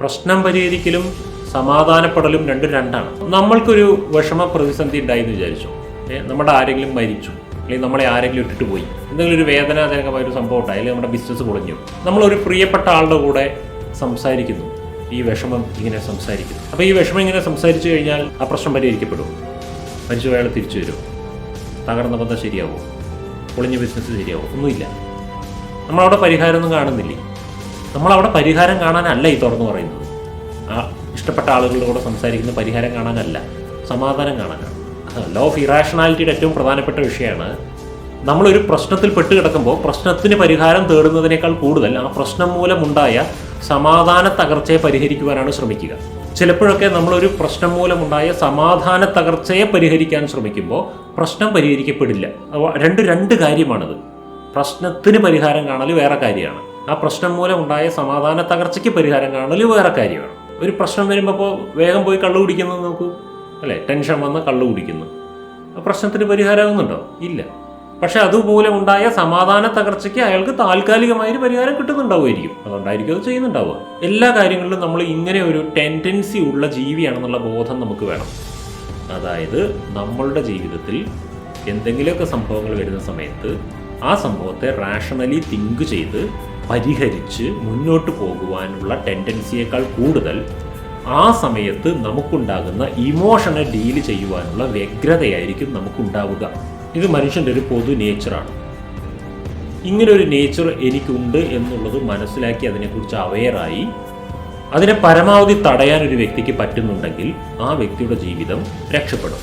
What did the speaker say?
പ്രശ്നം പരിഹരിക്കലും സമാധാനപ്പെടലും രണ്ടും രണ്ടാണ്. നമ്മൾക്കൊരു വിഷമ പ്രതിസന്ധി ഉണ്ടായി എന്ന് വിചാരിച്ചു നമ്മുടെ ആരെങ്കിലും മരിച്ചു അല്ലെങ്കിൽ നമ്മളെ ആരെങ്കിലും ഇട്ടിട്ട് പോയി എന്തെങ്കിലും ഒരു വേദനാജനകമായ ഒരു സംഭവം ഉണ്ടായി അല്ലെങ്കിൽ നമ്മുടെ ബിസിനസ് പൊളിഞ്ഞു. നമ്മളൊരു പ്രിയപ്പെട്ട ആളുടെ കൂടെ സംസാരിക്കുന്നു. ഈ വിഷമം ഇങ്ങനെ സംസാരിക്കുന്നു. അപ്പോൾ ഈ വിഷമം ഇങ്ങനെ സംസാരിച്ചു കഴിഞ്ഞാൽ ആ പ്രശ്നം പരിഹരിക്കപ്പെടും. മരിച്ചു അയാൾ തിരിച്ചു വരും. തകർന്ന ബന്ധം ശരിയാവും. പൊളിഞ്ഞ ബിസിനസ് ശരിയാവും. ഒന്നുമില്ല. നമ്മളവിടെ പരിഹാരമൊന്നും കാണുന്നില്ലേ? നമ്മളവിടെ പരിഹാരം കാണാനല്ല ഈ തുറന്നു പറയുന്നത്. ആ ഇഷ്ടപ്പെട്ട ആളുകളുടെ കൂടെ സംസാരിക്കുന്ന പരിഹാരം കാണാനല്ല സമാധാനം കാണാനാണ്. ലോ ഓഫ് ഇറാഷണാലിറ്റിയുടെ ഏറ്റവും പ്രധാനപ്പെട്ട വിഷയമാണ്. നമ്മളൊരു പ്രശ്നത്തിൽ പെട്ട് കിടക്കുമ്പോൾ പ്രശ്നത്തിന് പരിഹാരം തേടുന്നതിനേക്കാൾ കൂടുതൽ ആ പ്രശ്നം മൂലമുണ്ടായ സമാധാന തകർച്ചയെ പരിഹരിക്കുവാനാണ് ശ്രമിക്കുക. ചിലപ്പോഴൊക്കെ നമ്മളൊരു പ്രശ്നം മൂലമുണ്ടായ സമാധാന തകർച്ചയെ പരിഹരിക്കാൻ ശ്രമിക്കുമ്പോൾ പ്രശ്നം പരിഹരിക്കപ്പെടില്ല. രണ്ട് രണ്ട് കാര്യമാണത്. പ്രശ്നത്തിന് പരിഹാരം കാണൽ വേറെ കാര്യമാണ്. ആ പ്രശ്നം മൂലം ഉണ്ടായ സമാധാന തകർച്ചയ്ക്ക് പരിഹാരം കാണൽ വേറെ കാര്യമാണ്. ഒരു പ്രശ്നം വരുമ്പോൾ ഇപ്പോൾ വേഗം പോയി കള്ളു കുടിക്കുന്നത് നോക്കൂ. അല്ലേ? ടെൻഷൻ വന്ന് കള്ളു കുടിക്കുന്നു. ആ പ്രശ്നത്തിന് പരിഹാരമാകുന്നുണ്ടോ? ഇല്ല. പക്ഷെ അതുമൂലം ഉണ്ടായ സമാധാന തകർച്ചയ്ക്ക് അയാൾക്ക് താൽക്കാലികമായ ഒരു പരിഹാരം കിട്ടുന്നുണ്ടാവുമായിരിക്കും. അതുകൊണ്ടായിരിക്കും അത് ചെയ്യുന്നുണ്ടാവുക. എല്ലാ കാര്യങ്ങളിലും നമ്മൾ ഇങ്ങനെ ഒരു ടെൻഡൻസി ഉള്ള ജീവിയാണെന്നുള്ള ബോധം നമുക്ക് വേണം. അതായത് നമ്മളുടെ ജീവിതത്തിൽ എന്തെങ്കിലുമൊക്കെ സംഭവങ്ങൾ വരുന്ന സമയത്ത് ആ സംഭവത്തെ റാഷണലി തിങ്ക് ചെയ്ത് പരിഹരിച്ച് മുന്നോട്ട് പോകുവാനുള്ള ടെൻഡൻസിയേക്കാൾ കൂടുതൽ ആ സമയത്ത് നമുക്കുണ്ടാകുന്ന ഇമോഷനെ ഡീൽ ചെയ്യുവാനുള്ള വ്യഗ്രതയായിരിക്കും നമുക്കുണ്ടാവുക. ഇത് മനുഷ്യന്റെ ഒരു പൊതു നേച്ചറാണ് ഇങ്ങനെ ഒരു നേച്ചർ എനിക്കുണ്ട് എന്നുള്ളത് മനസ്സിലാക്കി അതിനെക്കുറിച്ച് അവെയറായി അതിനെ പരമാവധി തടയാൻ ഒരു വ്യക്തിക്ക് പറ്റുന്നുണ്ടെങ്കിൽ ആ വ്യക്തിയുടെ ജീവിതം രക്ഷപ്പെടും.